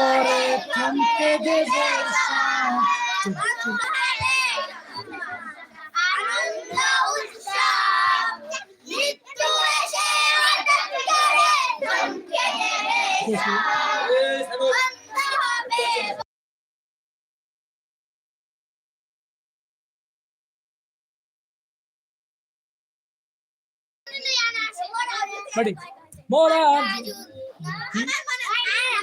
পরে থমকে দেবে আনন্দ উৎসব মৃত্যু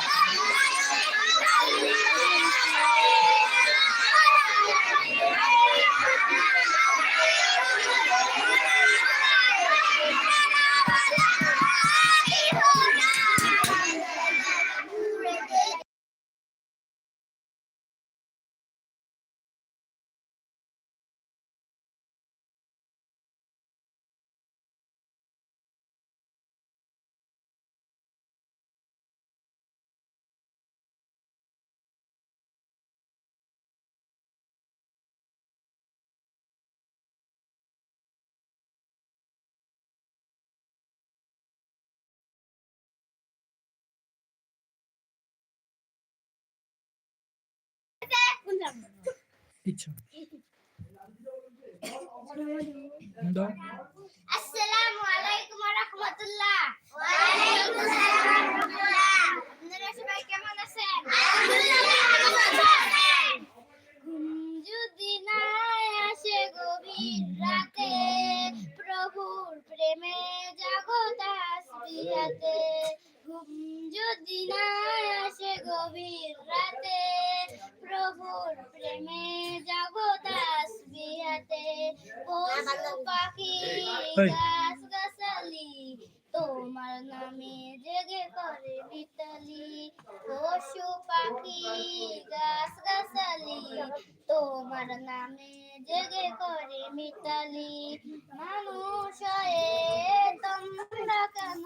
Thank you. আসসালামু আলাইকুম ওয়া রাহমাতুল্লাহ ওয়া আলাইকুম আসসালাম ওয়া রাহমাতুল্লাহ আপনারা সবাই কেমন আছেন? আলহামদুলিল্লাহ ঘুম যদি না আসে গভীর রাতে। প্রভুর প্রেমে জাগো তাসবিহাতে ঘুম যদি না আসে গভীর রাতে প্রভুর প্রেমে জাগো তাসবিহাতে পশু পাখি। গাছ গাছালি তোমার নামে জেগে করে মিতালি। পশু পাখি গাছ গাছালি তোমার নামে জেগে করে মিতালি। মানুষ তোমরা কেন?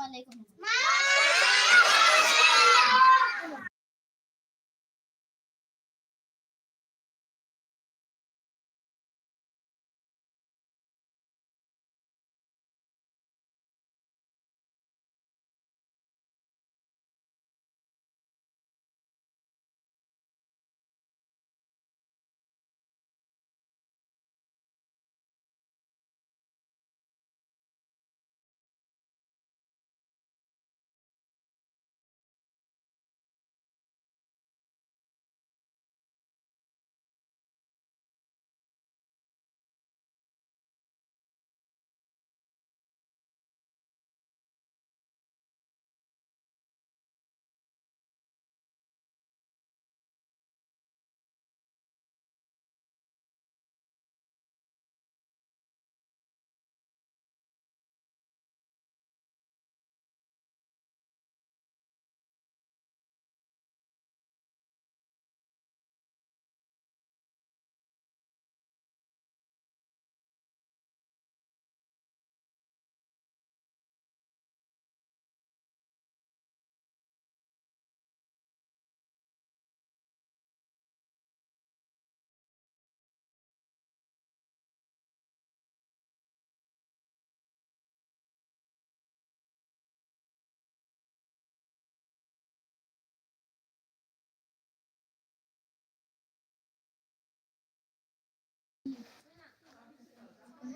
আসসালামু আলাইকুম।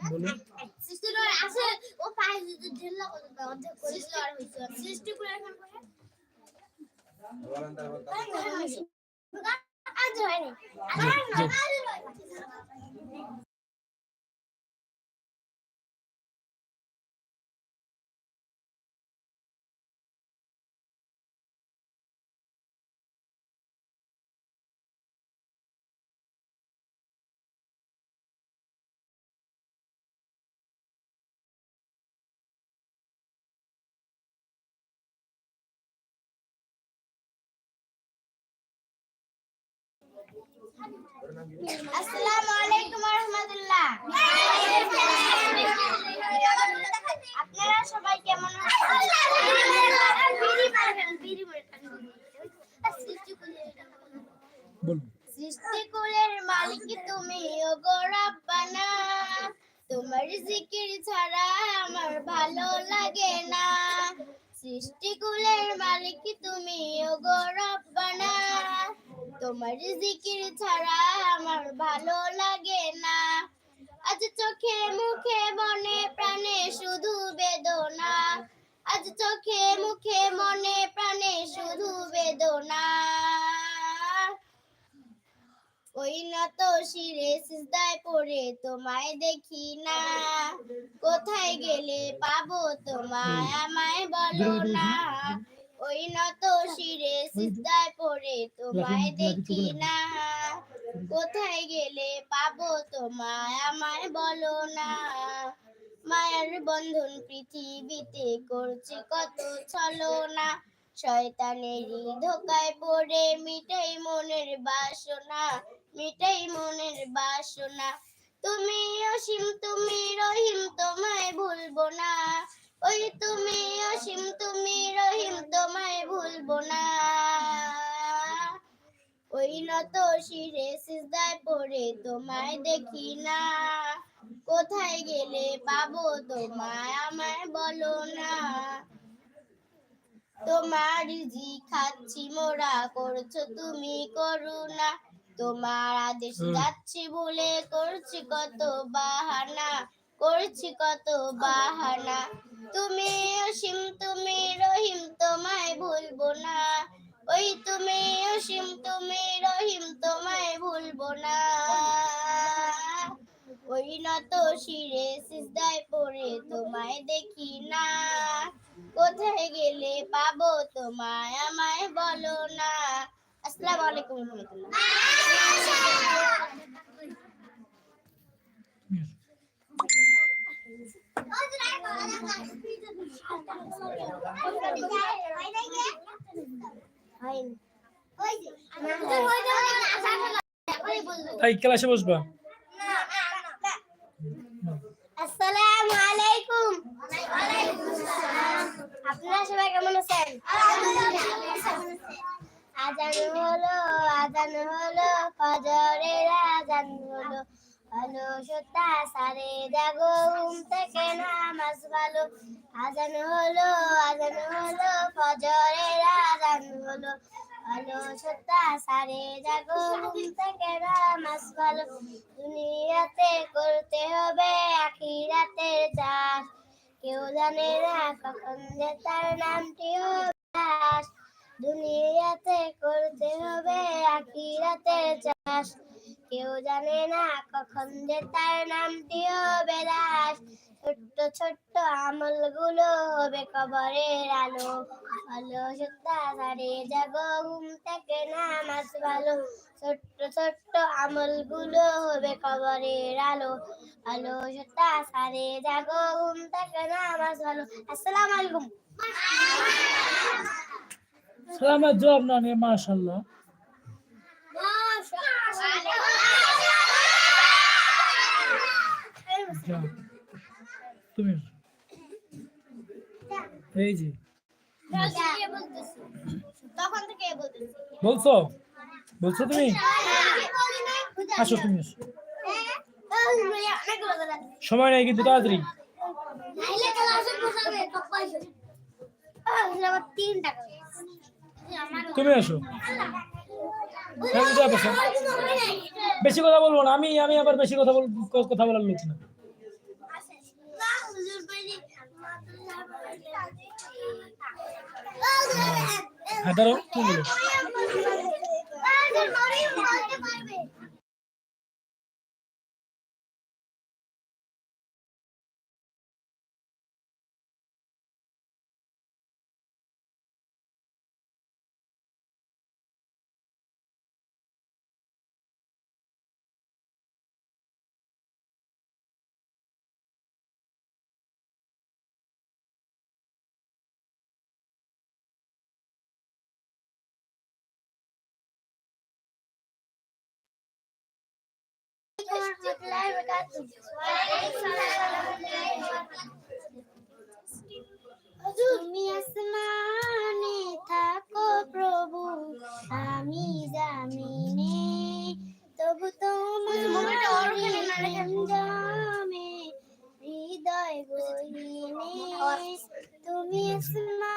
বলো আছে ও পায়ে যদি ঢেলা করে দাও অর্ধেক করে দিলে আর হইছে সৃষ্টি করে এখন করে। আজ হয়নি Yeah. আজ চোখে মুখে, মনে প্রাণে শুধু বেদনা। ওই নত শিরে সিজদায় পড়ে তোমায় দেখি না। কোথায় গেলে পাবো তোমায়, আমায় বলো না। ওই নত শিরে সিজদায় পড়ে তোমায় দেখি না। কোথায় গেলে পাবো তোমায়, আমায় বলো না। মায়ার বন্ধন পৃথিবীতে করছে কত ছলনা। শয়তানেরই ধোকায় পড়ে মিটাই মনের বাসনা, মিটাই মনের বাসনা। তুমি অসীম, তুমি রহিম, তোমায় ভুলবো না। ওই তুমি অসীম, তুমি রহিম, তোমায় ভুলবো না। ওই নত শিরে সিজদায় পড়ে তোমায় দেখি না। কোথায় গেলে পাবো তোমায়? আমায় বলো না। তোমার জি খাচ্ছি মোরা করছ তুমি করুণা। তোমার আদেশ যাচ্ছি বলে করছি কত বাহানা করছি কত বাহানা। তুমি অসীম তুমি রহিম তোমায় ভুলবো না। ওই তুমি অসীম তুমি রহিম তোমায় ভুলবো না। নত শিরে সিজদায় পড়ে তোমায় দেখি না। কোথায় গেলে পাবো তোমায় আমায় বলো না। আসসালামু আলাইকুম রহমতুল্লাহ। তাই ক্লাসে বসবা? আসসালামু আলাইকুম। আপনারা সবাই কেমন আছেন? আজান হলো আজান হলো, ফজরের আজান হলো। ভালো সত্তা সারে জাগো, ঘুম থেকে নামাজ ভালো। আজান হলো আজান হলো, ফজরের আজান হলো। ভালো সত্তা সারে জাগো, ঘুম থেকে নামাজ ভালো দুনিয়াতে করতে হবে আখিরাতের চাষ। কেউ জানে না কখন যে তার নামটি হবে দুনিয়াতে করতে হবে আখিরাতের চাষ। কেউ জানে না কখন যে তার নামটি হবে ছোট্ট ছোট্ট আমলগুলো হবে কবরের আলো। ভালো সত্তা সারে জাগো, ঘুম থেকে নামাজ ভালো। ছোট্ট ছোট্ট আমলগুলো হবে কবরের আলো। ভালো সত্তা সারে জাগো, ঘুম থেকে নামাজ ভালো। আসসালামু আলাইকুম। সালামের জবাব না নিয়ে মাশাল্লাহ তুমি। এই যে। বলছো? বলছো তুমি? আসো তুমি সময় নেই কিন্তু, তাড়াতাড়ি। তুমি আসো। হ্যাঁ? বেশি কথা বলব না। আমি আমি আবার বেশি কথা বল কথা বলার লোক না। হ্যাঁ দাঁড়াও তুমি তুমি আসমানে থাকো প্রভু আমি জামিনে। তবু তোমার জামে হৃদয় গহিনে তুমি তবু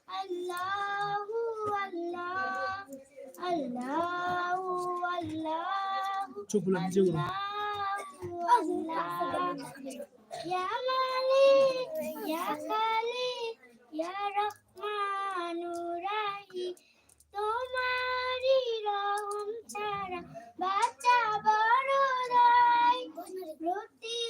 আল্লাহু আল্লাহ আল্লাহু আল্লাহু চুপ বলে নিজে বলো ইয়া মালিক ইয়া খালিক ইয়া রহমানুর রাহিম তোমারি রহম ছাড়া বাচ্চা বড় দায় প্রতিদিনই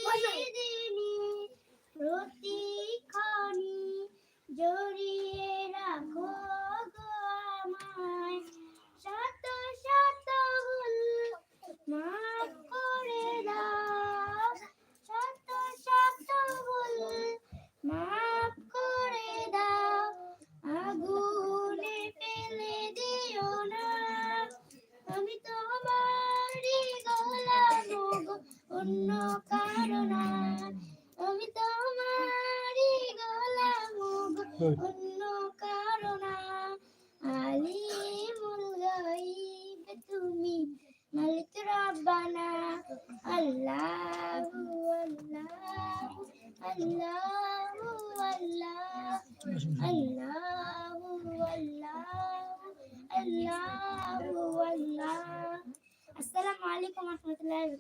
আসসালামু আলাইকুম রাহমাতুল্লাহি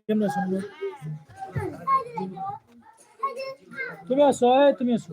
ক্যামেরা সামনে তুমি আসো তুমি আসো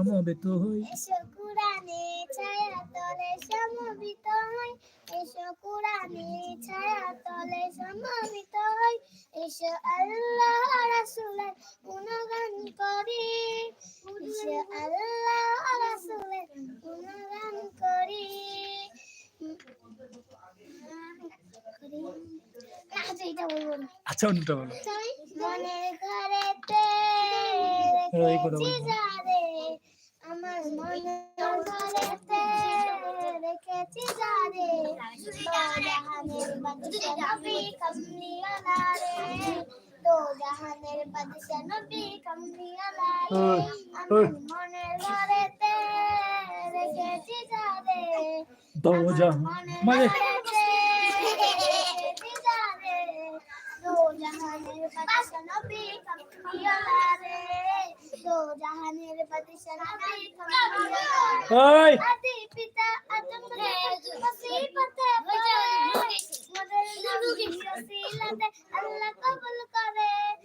সমবেত হই। এসো কুরানে ছায়া তলে সমবিত হই। এসো কুরানে ছায়া তলে সমবিত হই। এসো আল্লাহ রাসূলের গুণগান করি। এসো আল্লাহ রাসূলের গুণগান করি। আচ্ছা আচ্ছা অন্যটা বলো। মনের ঘরেতে রেখেছি দোজাহানের বাদশা নবী কামলিওয়ালা রে ওই, আমার ওই। মনের ঘরেতে রেখেছি যারে দরজা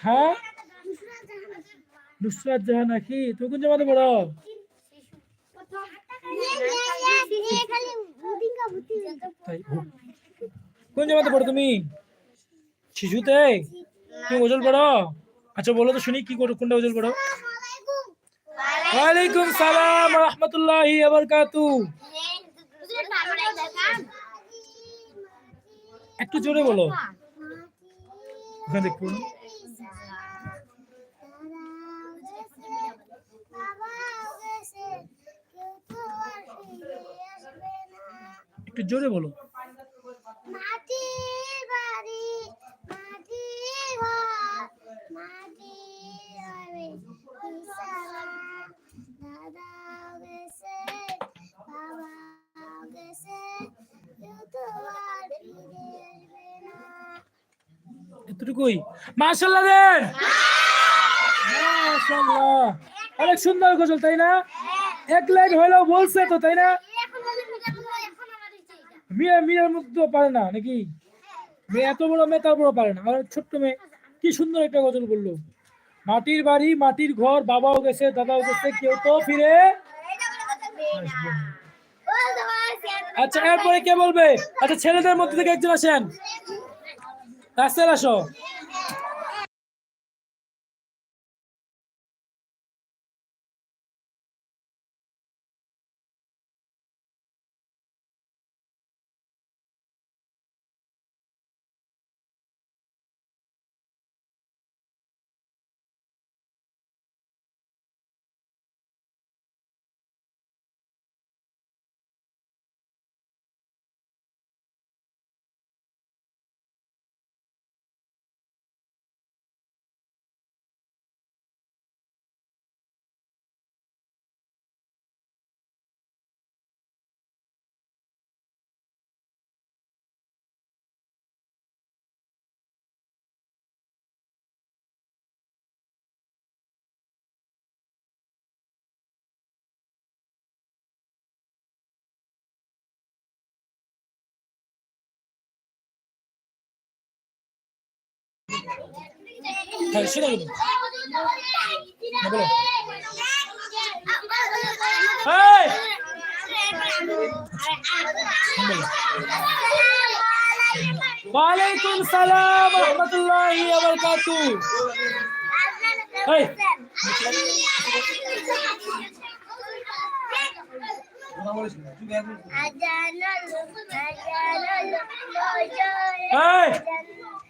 হ্যাঁ? নুসরাত জাহান নাকি? তুমি কোন জামাতে পড়ো? কোন জামাতে পড়ো তুমি? শিশুতে? তুমি ওজন পড়ো? আচ্ছা বলো তো শুনি, কি করো কোনটা ওজন পড়ো? ওয়ালাইকুম সালাম রহমতুল্লাহি আবরকাতু একটু জোরে বলো। ওখানে দেখব না। একটু জোরে বলো মাটি বাড়ি মাটি ঘর মাটি হবে বিছানা দাদাও গেছে বাবাও গেছে কেউ তো আর ফিরে আসবে না। এতটুকুই। মাশাআল্লাহ দেন অনেক সুন্দর গজল তাই না? এক লাইন হলেও বলছে তো তাই না এখন আমি এখন এখন আমার ইচ্ছে এটা মেয়ে, মেয়ের মধ্যে পারে না, নাকি? মেয়ে এত বড় মেয়ে তার বড় পারে না। আর ছোট্ট মেয়ে, কি সুন্দর একটা গজল বলল। মাটির বাড়ি, মাটির ঘর, বাবাও গেছে, দাদাও গেছে, কেউ তো ফিরে আচ্ছা এরপরে কে বলবে? আচ্ছা ছেলেদের মধ্যে থেকে একজন আসেন। রাস্তায় আসো। হ্যাঁ শুনে বলুন। ওয়ালাইকুম সালাম রহমতুল্লাহি ওয়া বারাকাতু এই! এই! জোহরের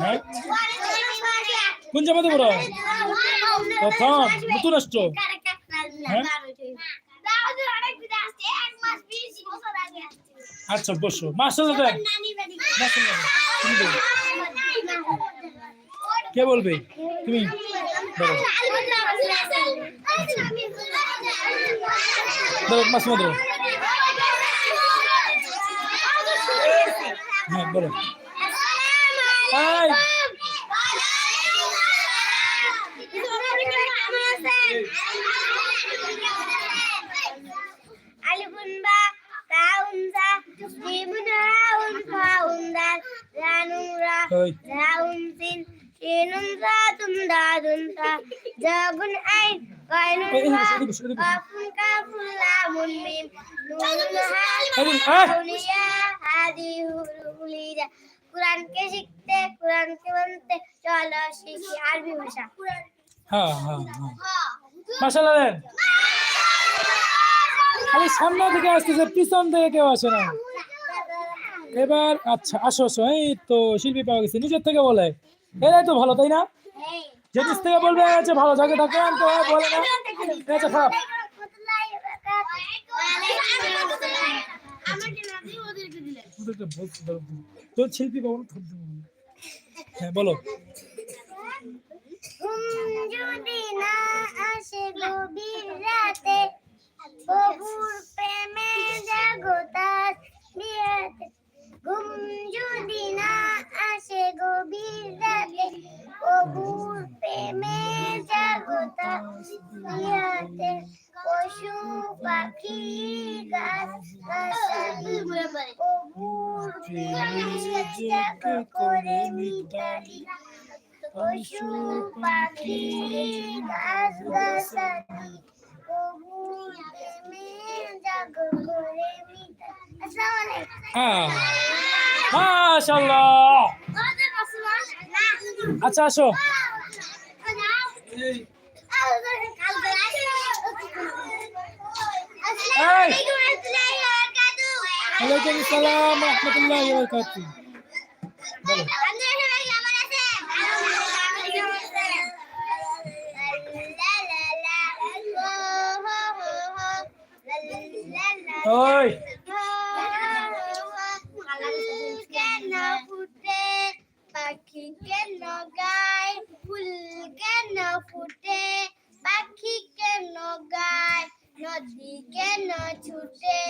হ্যাঁ? কোন জামাতে পড়ো? নতুন আসছো? হ্যাঁ? আচ্ছা বসো। মাস্টার। কে বলবে? তুমি ধরো। মাসিমা ধরো। হ্যাঁ বলো। Kafun kafun lamun mim, nunun ha, এই, এই। দুনিয়া হাদি হুলিজা কোরআনকে শিখতে কোরআনকে বলতে চলো শিখি আরবি ভাষা হ্যাঁ হ্যাঁ হ্যাঁ মাসাল্লাহ দেন খালি সামনে থেকে আসতেছে পিছন থেকে কেউ আসে না এবার আচ্ছা আসো আসো এই তো শিল্পী পাওয়া গেছে নিজের থেকে বলে এরাই তো ভালো তাই না যে নিজ থেকে বলবে আচ্ছা ভালো জায়গা থাকে তো বলে না আচ্ছা খারাপ। তোর শিল্পী পাবো না, তোর দেবো না। হ্যাঁ বলো। যদি না আসে গভীর রাতে ববুর প্রেমে বিয়াতে ঘুম যদি না আসে গভীর রাতে ববুর প্রেমে জাগো তার বিয়াতে পশু পাখি গাছ গাছালি ববুর প্রেমে জাগো করে মিতালি পশু পাখি গাছ গাছালি হ্যাঁ মাশাল্লাহ আচ্ছা আসো। ওয়ালাইকুম আসসালাম রহমতুল্লাহ বলো। ওই। পাখি কেন গায় ফুল কেন ফুটে পাখি কেন গায় নদী কেন ছুটে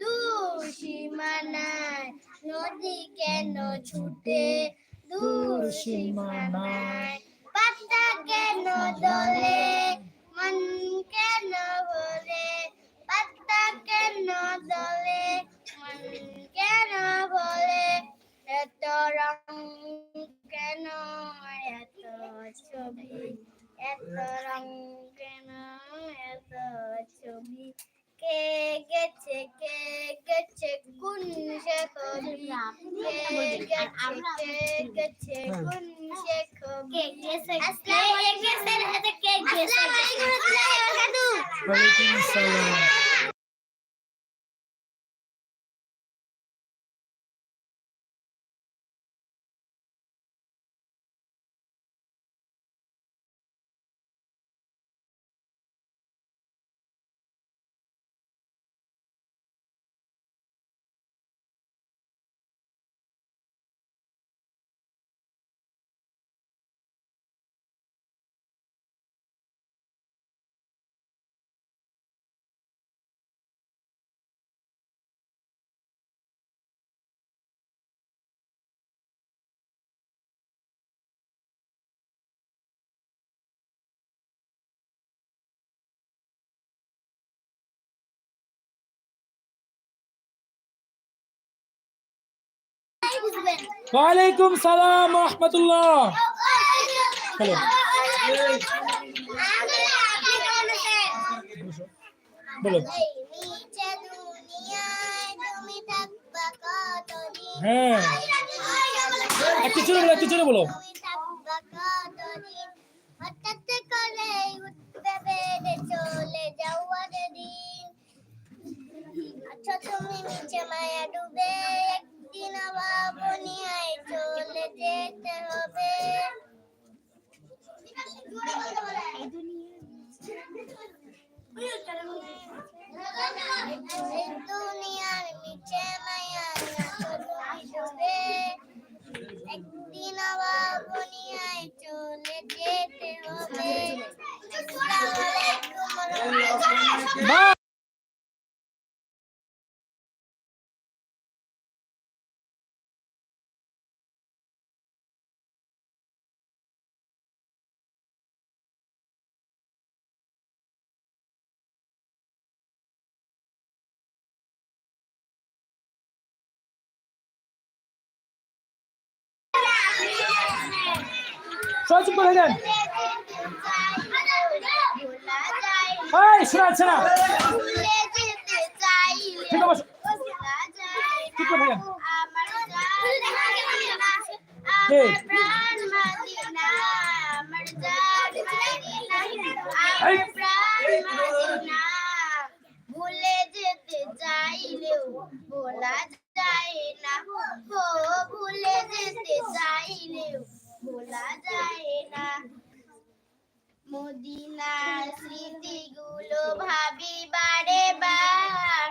দূর সীমানায় নদী কেন ছুটে দূর সীমানায় পাতা কেন দলে মন এত রং কেন এত ছবি? এত রং কেন এত ছবি? কে গেছে কে গেছে কোন সে কবি? কে গেছে কে গেছে কোন সে কবি? আসসালামু আলাইকুম কে গেছে ওয়ালাইকুম আসসালাম। ওয়ালাইকুম সালাম রহমতুল্লাহ। হ্যালো। বলো। হ্যাঁ। একটু জোরে বলো একটু জোরে বলো। সবাই চুপ করে দেন এই শোনাচ্ছে না ঠিক আছে, চুপ করে? এই! ভুলে যেতে চাইলেও বলা যায় না। ভুলে যেতে চাইলেও। বলা যায় না। মদিনার স্মৃতিগুলো ভাবি বারে। বার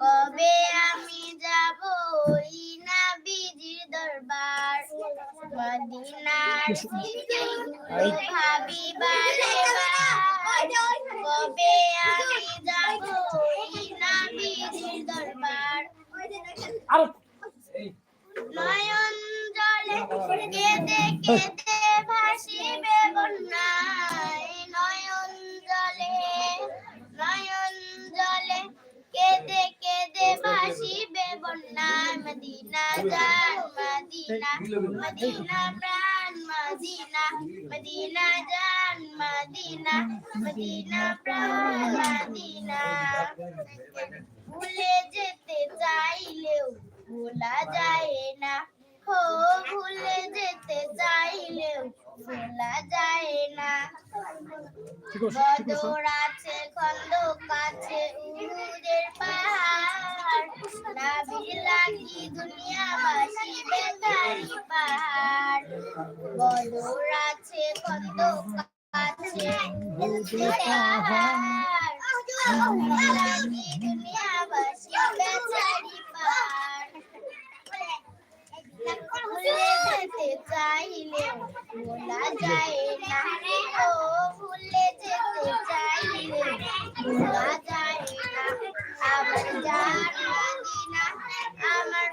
কবে আমি যাব ওই নাবিজির দরবার? মদিনার স্মৃতিগুলো ভাবি বারে বার। কবে আমি যাব ওই নাবিজির দরবার আরও নয়ন জলে কেঁদে কেঁদে ভাসিবে বন্যায় নয়ন জলে নয়ন জলে কেঁদে কেঁদে ভাসিবে বন্যায়। মদিনা জান মদিনা মদিনা প্রাণ, মদিনা মদিনা জান মদিনা মদিনা প্রাণ, মদিনা। ভুলে যেতে চাইলেও ভোলা যায় না। হো ভুলে যেতে চাইলেও ভোলা যায় না। আছে আছে। বদর আছে খন্দ কাছে উহুদের পাহাড়। নাবির লাগি দুনিয়াবাসী বেতারি পাহাড়। বদর আছে খন্দ কাছে উহুদের পাহাড়। নাবির লাগি দুনিয়াবাসী যায় না ও ভুলে যেতে চাই ভোলা যায় না আমার জানা দিনা আমার